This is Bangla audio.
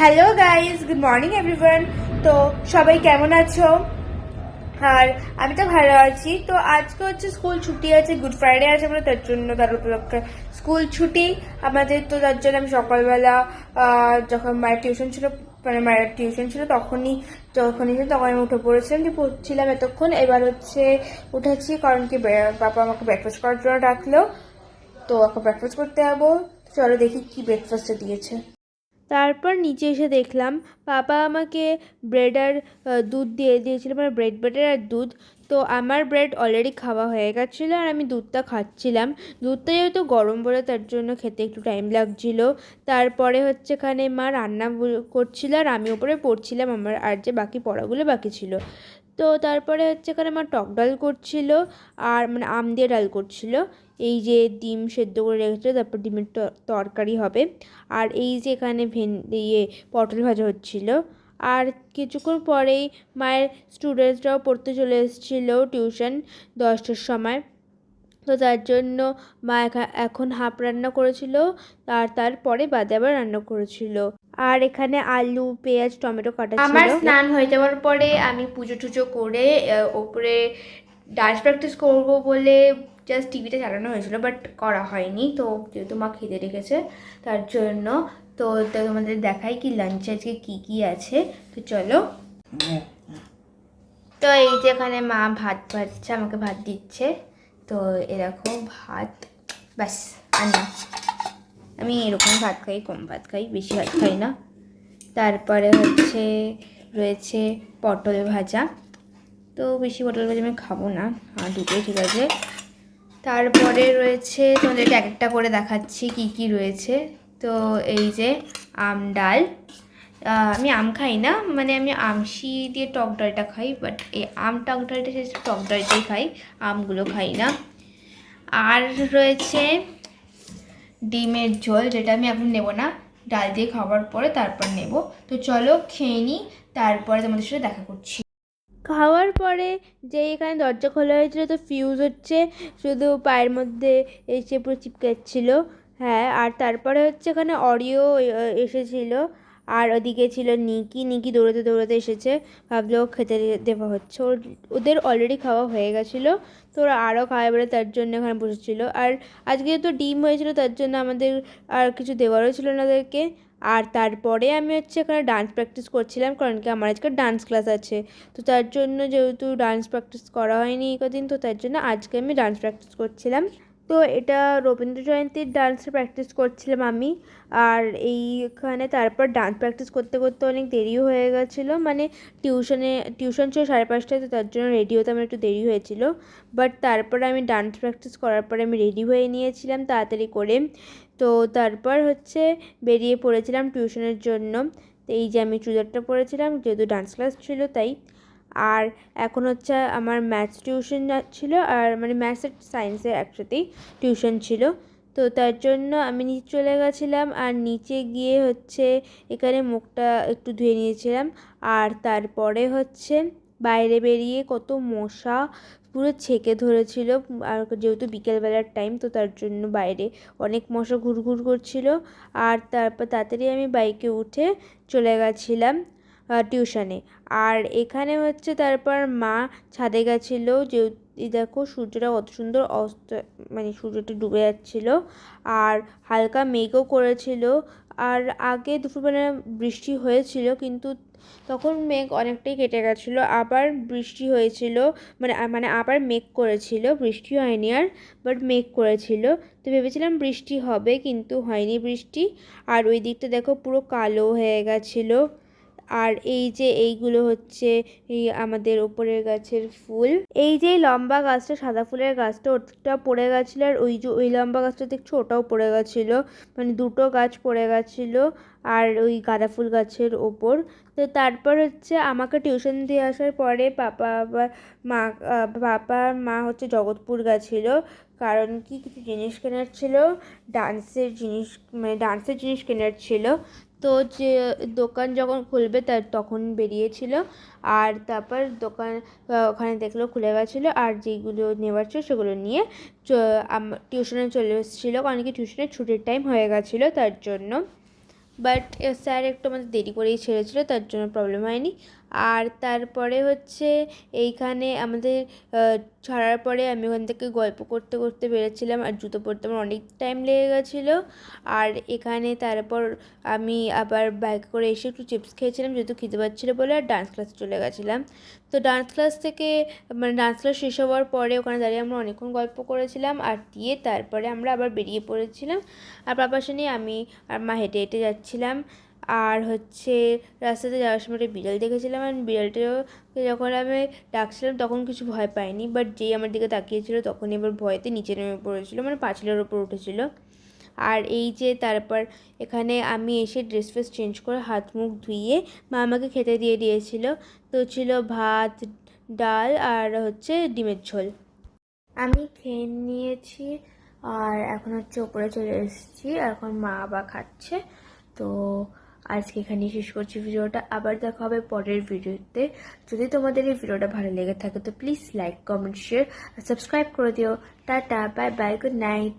Hello guys good morning everyone তো সবাই কেমন আছো? আর আমি তো ভালো আছি। তো আজকে হচ্ছে স্কুল ছুটি আছে গুড ফ্রাইডে আছে আমরা তার জন্য তার উপলক্ষে স্কুল ছুটি। আমাদের তো তার জন্য আমি সকালবেলা যখন মায়ের টিউশন ছিল মানে মায়ের টিউশন ছিল, তখনই যখনই ছিল তখন আমি উঠে পড়েছিলাম, যে পড়ছিলাম এতক্ষণ। এবার হচ্ছে উঠেছি, কারণ কি বাবা আমাকে ব্রেকফাস্ট করার জন্য ডাকলো। তো এখন ব্রেকফাস্ট করতে যাব। চলো দেখি কি ব্রেকফাস্টে দিয়েছে। তারপর নিচে এসে দেখলাম, পাপা আমাকে ব্রেড আর দুধ দিয়ে দিয়েছিল মানে ব্রেড বাটার আর দুধ। তো আমার ব্রেড অলরেডি খাওয়া হয়ে গেছিল আর আমি দুধটা খাচ্ছিলাম। দুধটা যেহেতু গরম বলে তার জন্য খেতে একটু টাইম লাগছিল। তারপরে হচ্ছে এখানে মা রান্না করছিল আর আমি ওপরে পড়ছিলাম আমার আর যে বাকি পড়াগুলো বাকি ছিল। তো তারপরে হচ্ছে এখানে মা টক ডাল করছিল আর মানে আম দিয়ে ডাল করছিল। এই যে ডিম সেদ্ধ করে রেখেছিল, তারপর ডিমের তরকারি হবে। আর এই যে এখানে ভেন ইয়ে পটল ভাজা হচ্ছিল। আর কিছুক্ষণ পরেই মায়ের স্টুডেন্টসরাও পড়তে চলে এসেছিল টিউশন দশটার সময়। তো তার জন্য মা এখন হাফ রান্না করেছিল আর তারপরে বাদে আবার রান্না করেছিল। আর এখানে আলু, পেঁয়াজ, টমেটো কাটা আমার স্নান হয়ে যাওয়ার পরে আমি পুজো টুজো করে ওপরে ডান্স প্র্যাকটিস করব বলে জাস্ট টিভিটা চালানো হয়েছিল বাট করা হয়নি। তো যেহেতু মা খেতে রেখেছে, তার জন্য তো তোমাদের দেখাই কি লাঞ্চে আজকে কী কী আছে। তো চলো। তো এই যে এখানে মা ভাত ভাজছে, আমাকে ভাত দিচ্ছে। তো এরকম ভাত, ব্যাস, আর না। আমি এরকম ভাত খাই, কম ভাত খাই, বেশি ভাত খাই না। তারপরে হচ্ছে রয়েছে পটল ভাজা। তো বেশি পটল ভাজা আমি খাব না আর দুটোই ঠিক আছে। তারপরে রয়েছে তোমাদেরকে এক একটা করে দেখাচ্ছি কি কি রয়েছে। তো এই যে আম ডাল। আমি আম খাই না মানে আমি আমশি দিয়ে টক ডালটা খাই বাট এই আম টক ডালটা সে টক ডালটাই খাই, আমগুলো খাই না। আর রয়েছে ডিমের ঝোল যেটা আমি এখন নেব না, ডাল দিয়ে খাওয়ার পরে তারপর নেব। তো চলো খেয়ে নিই, তারপরে তোমাদের সাথে দেখা করছি। খাওয়ার পরে যে এখানে দরজা খোলা হয়েছিল তো ফিউজ হচ্ছে, শুধু পায়ের মধ্যে এসে পুরো চিপকাচ্ছিল। হ্যাঁ আর তারপরে হচ্ছে এখানে অডিও এসেছিল। আর ওদিকে ছিল নিকি। নিকি দৌড়াতে দৌড়াতে এসেছে। ভাবলো খেতে দেওয়া হচ্ছে। ওর, ওদের অলরেডি খাওয়া হয়ে গেছিল। তো ওরা আরও খাওয়াবে বলে তার জন্য ওখানে বসেছিল। আর আজকে যেহেতু ডিম হয়েছিল, তার জন্য আমাদের আর কিছু দেওয়ারও ছিল না ওদেরকে। আর তারপরে আমি হচ্ছে এখানে ডান্স প্র্যাকটিস করছিলাম, কারণ কি আমার আজকে ডান্স ক্লাস আছে। তো তার জন্য যেহেতু ডান্স প্র্যাকটিস করা হয়নি কদিন, তো তার জন্য আজকে আমি ডান্স প্র্যাকটিস করছিলাম। তো এটা রবীন্দ্র জয়ন্তীর ডান্স প্র্যাকটিস করছিলাম আমি। আর এইখানে তারপর ডান্স প্র্যাকটিস করতে করতে অনেক দেরিও হয়ে গেছিল। মানে টিউশনে টিউশন ছিল সাড়ে পাঁচটায়, তো তার জন্য রেডি হতে আমার একটু দেরি হয়েছিল। বাট তারপরে আমি ডান্স প্র্যাকটিস করার পরে আমি রেডি হয়ে নিয়েছিলাম তাড়াতাড়ি করে। তো তারপর হচ্ছে বেরিয়ে পড়েছিলাম টিউশনের জন্য। তো এই যে আমি চুড়িদারটা পরেছিলাম, যেহেতু ডান্স ক্লাস ছিল তাই। আর এখন হচ্ছে আমার ম্যাথস টিউশন ছিল আর মানে ম্যাথস আর সায়েন্সের একসাথেই টিউশন ছিল। তো তার জন্য আমি নিচে চলে গেছিলাম আর নিচে গিয়ে হচ্ছে এখানে মুখটা একটু ধুয়ে নিয়েছিলাম। আর তারপরে হচ্ছে বাইরে বেরিয়ে কত মশা পুরো ছেঁকে ধরেছিল। আর যেহেতু বিকেলবেলার টাইম তো তার জন্য বাইরে অনেক মশা ঘুরঘুর করছিল। আর তারপর তাড়াতাড়ি আমি বাইকে উঠে চলে গেছিলাম। টিউশনে আর এখানে হচ্ছে তারপর মা ছাদে গেছিল, যে দেখো সূর্যটা কত সুন্দর অস্ত মানে সূর্যটা ডুবে যাচ্ছিল। আর হালকা মেঘও করেছিল। আর আগে দুপুরবেলা বৃষ্টি হয়েছিল, কিন্তু তখন মেঘ অনেকটাই কেটে গেছিল। আবার বৃষ্টি হয়েছিল মানে মানে আবার মেঘ করেছিল। বৃষ্টি হয়নি আর বাট মেঘ করেছিল। তো ভেবেছিলাম বৃষ্টি হবে, কিন্তু হয়নি বৃষ্টি। আর ওই দিকটা দেখো পুরো কালো হয়ে গেছিল। আর এই যে এইগুলো হচ্ছে এই আমাদের ওপরের গাছের ফুল। এই যে লম্বা গাছটা, সাদা ফুলের গাছটা, ওটা পড়ে গেছিল আর ওই যে ওই লম্বা গাছটা দেখছ, ওটাও পড়ে গেছিল। মানে দুটো গাছ পড়ে গেছিল আর ওই গাঁদা ফুল গাছের ওপর। তো তারপর হচ্ছে আমাকে টিউশন দিয়ে আসার পরে পাপা আবার মা, পাপা, মা হচ্ছে জগৎপুর গেছিল। কারণ কি কিছু জিনিস কেনার ছিল? ডান্সের জিনিস মানে ডান্সের জিনিস কেনার ছিল। তো যে দোকান যখন খুলবে তার তখন বেরিয়েছিল আর তারপর দোকান ওখানে দেখল খুলে গেছিল আর যেগুলো নেওয়ার ছিল সেগুলো নিয়ে টিউশনে চলে এসেছিল। কারণ কি টিউশনের ছুটির টাইম হয়ে গেছিল তার জন্য। বাট স্যার একটু আমাদের দেরি করেই ছেড়েছিল, তার জন্য প্রবলেম হয়নি। আর তারপরে হচ্ছে এইখানে আমাদের ছাড়ার পরে আমি ওখান থেকে গল্প করতে করতে বেরোচ্ছিলাম আর জুতো পরতে আমার অনেক টাইম লেগে গেছিল। আর এখানে তারপর আমি আবার বাইক করে এসে একটু চিপস খেয়েছিলাম, যেহেতু খেতে পাচ্ছিলো বলে আর ডান্স ক্লাসে চলে গেছিলাম। তো ডান্স ক্লাস থেকে মানে ডান্স ক্লাস শেষ হওয়ার পরে ওখানে দাঁড়িয়ে আমরা অনেকক্ষণ গল্প করেছিলাম আর দিয়ে তারপরে আমরা আবার বেরিয়ে পড়েছিলাম। আর পাপার সঙ্গে আমি আর মা হেঁটে হেঁটে যাচ্ছিলাম। আর হচ্ছে রাস্তাতে যাওয়ার সময় একটা বিড়াল দেখেছিলাম আর বিড়ালটাকে যখন আমি ডাকছিলাম তখন কিছু ভয় পাইনি বাট যেই আমার দিকে তাকিয়েছিল তখনই এবার ভয়েতে নিচে নেমে পড়েছিল মানে পাঁচিলের ওপর উঠেছিল। আর এই যে তারপর এখানে আমি এসে ড্রেস ফ্রেস চেঞ্জ করে হাত মুখ ধুইয়ে মা আমাকে খেতে দিয়ে দিয়েছিল, তো ছিল ভাত, ডাল আর হচ্ছে ডিমের ঝোল। আমি খেয়ে নিয়েছি আর এখন হচ্ছে ওপরে চলে এসেছি, এখন মা আবার খাচ্ছে, তো আজকে এখানে শেষ করছি ভিডিওটা। আবার দেখা হবে পরের ভিডিওতে। যদি তোমাদের এই ভিডিওটা ভালো লেগে থাকে, তো please like comment share subscribe করে দিও। Tata bye bye good night